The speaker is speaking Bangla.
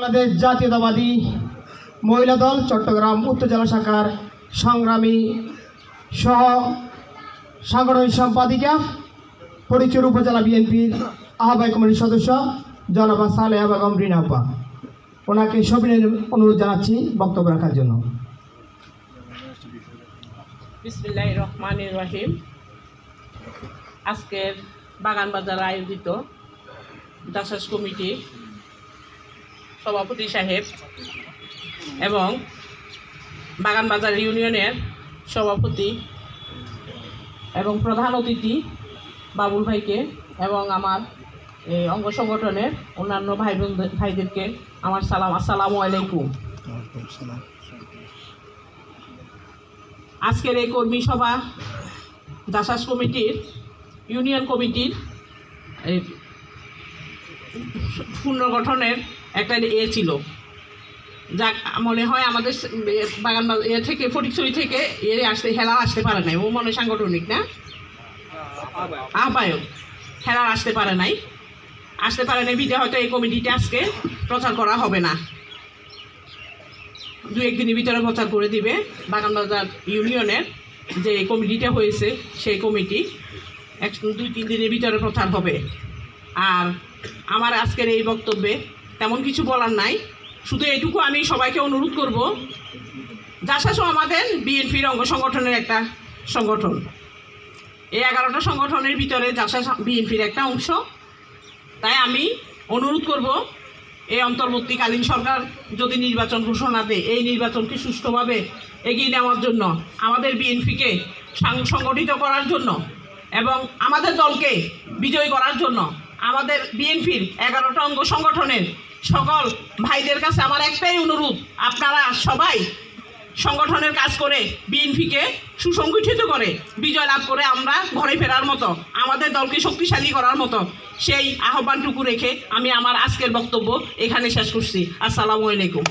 বাংলাদেশ জাতীয়তাবাদী মহিলা দল চট্টগ্রাম উত্তর জেলা শাখার সংগ্রামী সহ সাংগঠনিক সম্পাদিকা ফটিকচুর উপজেলা বিএনপির আহ্বায়ক কমিটির সদস্য জনাবা সালেহা বেগম রিনা আপা ওনাকে সবিনের অনুরোধ জানাচ্ছি বক্তব্য রাখার জন্য। বিসমিল্লাহ রহমান রহিম। আজকের বাগান বাজার আয়োজিত দাসাস কমিটি সভাপতি সাহেব এবং বাগান বাজার ইউনিয়নের সভাপতি এবং প্রধান অতিথি বাবুল ভাইকে এবং আমার এই অঙ্গ সংগঠনের অন্যান্য ভাই বোন ভাইদেরকে আমার সালাম আসসালামু আলাইকুম। আজকের এই কর্মী সভা দাসাস কমিটির ইউনিয়ন কমিটির পুনর্গঠনের একটা এ ছিল। যাক, মনে হয় আমাদের বাগান এ থেকে, ফটিকছড়ি থেকে এ আসতে হেলা আসতে পারে নাই। ও মনে সাংগঠনিক, না? আহ্বায়ক। হেলা আসতে পারে নাই। আসতে পারে নাই বিদে, হয়তো এই কমিটিটা আজকে প্রচার করা হবে না। দু একদিনের ভিতরে প্রচার করে দিবে বাগানবাজার ইউনিয়নের যে কমিটিটা হয়েছে, সেই কমিটি। এক দুই, তিন দিনের ভিতরে প্রচার হবে। আর আমার আজকের এই বক্তব্যে তেমন কিছু বলার নাই। শুধু এইটুকু আমি সবাইকে অনুরোধ করব। জাসাসও আমাদের বিএনপির অঙ্গ সংগঠনের একটা সংগঠন। এই এগারোটা সংগঠনের ভিতরে জাসা বিএনপির একটা অংশ। তাই আমি অনুরোধ করব, এই অন্তর্বর্তীকালীন সরকার যদি নির্বাচন ঘোষণা দেয়, এই নির্বাচনকে সুষ্ঠুভাবে এগিয়ে নেওয়ার জন্য, আমাদের বিএনপিকে সংগঠিত করার জন্য এবং আমাদের দলকে বিজয়ী করার জন্য আমাদের বিএনপির এগারোটা অঙ্গ সংগঠনের সকল ভাইদের কাছে আমার একটাই অনুরোধ, আপনারা সবাই সংগঠনের কাজ করে বিএনপিকে সুসংগঠিত করে বিজয় লাভ করে আমরা ঘরে ফেরার মতো, আমাদের দলকে শক্তিশালী করার মতো, সেই আহ্বানটুকু রেখে আমি আমার আজকের বক্তব্য এখানে শেষ করছি। আসসালামু আলাইকুম।